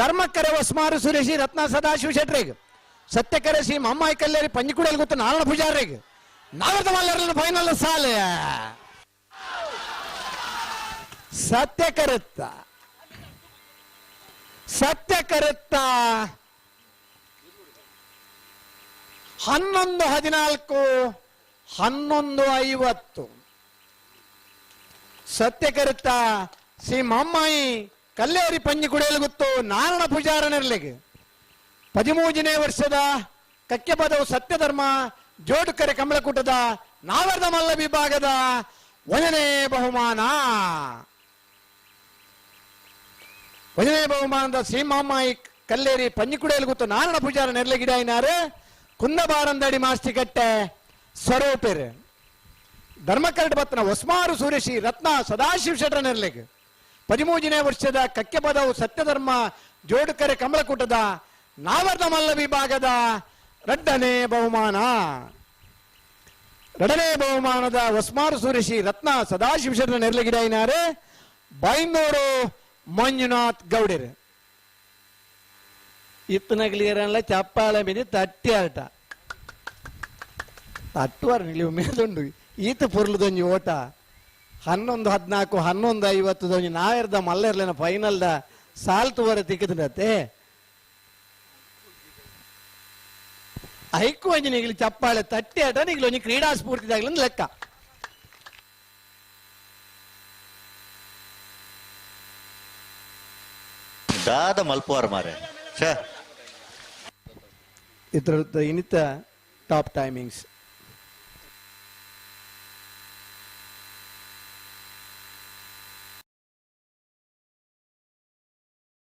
ಧರ್ಮಕ್ಕರೆ ವಸ್ಮಾರು ಸುರೇಶಿ, ರತ್ನ ಸದಾಶಿವ ಶೆಟ್ರಿಗೆ ಶ್ರೀ ಮಮ್ಮಾಯಿ ಕಲ್ಲೇರಿ ಪಂಜಿಕುಡಿಯಲ್ಲಿ ಗೊತ್ತು ನಾರಾಯಣ ಪೂಜಾರಿಗೆ, ನಾಗರದ ಮಲ್ಲರನ್ನ ಫೈನಲ್ ಸಾಲೆ. ಸತ್ಯ ಕರುತ್ತ ಸತ್ಯ ಕರುತ್ತ ಹನ್ನೊಂದು ಹದಿನಾಲ್ಕು, ಹನ್ನೊಂದು ಐವತ್ತು. ಸತ್ಯ ಕರುತ್ತ ಶ್ರೀ ಮಮ್ಮಾಯಿ ಕಲ್ಲೇರಿ ಪಂಜಿ ಕುಡಿಯಲು ಗೊತ್ತು, ನಾರಾಯಣ ಪೂಜಾರನಿರ್ಲಿಗೆ ಪದಿಮೂಜನೇ ವರ್ಷದ ಕಕ್ಕೆ ಪದವು ಸತ್ಯಧರ್ಮ, ಜೋಡುಕರೆ ಕಮಲಕೂಟದ ನಾವರ್ದ ಮಲ್ಲ ವಿಭಾಗದ ಒಂದನೇ ಬಹುಮಾನ. ಒಂದನೇ ಬಹುಮಾನದ ಶ್ರೀಮಾಮಾಯಿ ಕಲ್ಲೇರಿ ಪಂಜಿಕುಡಿಯಲ್ಲಿ ಗೊತ್ತು, ನಾರಾಯಣ ಪೂಜಾರ ನೆರಳಿಗಿಡ ಕುಂದಬಾರಂದಡಿ ಕುಂದಬಾರಂದಡಿ ಮಾಸ್ತಿಕಟ್ಟೆ ಸ್ವರೂಪೇರು. ಧರ್ಮಕರಡ್ ಬತ್ತನ ಹೊಸ್ಮಾರು ಸೂರ್ಯಶಿ, ರತ್ನ ಸದಾಶಿವ ಶೆಟ್ಟರ ನೆರಳಿಗೆ. ಪದಿಮೂಜನೇ ವರ್ಷದ ಕಕ್ಕೆ ಪದವು ಸತ್ಯಧರ್ಮ ಜೋಡುಕರೆ ಕಮಲಕೂಟದ ನಾವರ್ಧ ಮಲ್ಲ ವಿಭಾಗದ ರಡ್ಡನೇ ಬಹುಮಾನ. ಎರಡನೇ ಬಹುಮಾನದ ಹೊಸ್ಮಾರು ಸುರೇಶಿ ರತ್ನ ಸದಾಶಿವ ಶೆಟ್ರ ನೆರಳಿಗಿಡ ಇನಾರು ಬೈಂದೂರು ಮಂಜುನಾಥ್ ಗೌಡರು. ಇತ್ತನಗಲಿಯರಲ್ಲ, ಚಪ್ಪಾಳ ಮೀನಿ ತಟ್ಟಿ ಆಟ. ತಟ್ಟುವಾರ ನಿಲಿವು ಮೇದುಂಡು ಈತ ಪುರ್ಲದೊಂಜಿ ಓಟ. ಹನ್ನೊಂದು ಹದಿನಾಲ್ಕು ಹನ್ನೊಂದು ಐವತ್ತು ದೊಂಜಿ ನಾವೆರ್ದ ಮಲ್ಲೆರ್ಲಿನ ಫೈನಲ್ದ ಸಾಲ್ತುವರೆ ತಿಕ್ಕಿದ್ರತೆ ಐಕು ಅಂಜಿ ನಿಗ್ಲಿ ಚಪ್ಪಾಳೆ ತಟ್ಟಿ ಆಟ ನಿಗಲಿ ಒಂಜಿ ಕ್ರೀಡಾ ಸ್ಫೂರ್ತಿದಾಗ್ಲಿಂದ ಲೆಕ್ಕ. ದಾದ ಮಲ್ಪುವಾರ ಮಾರೆ ಇದ್ರ ಇನ್ನಿತ ಟಾಪ್ ಟೈಮಿಂಗ್ಸ್.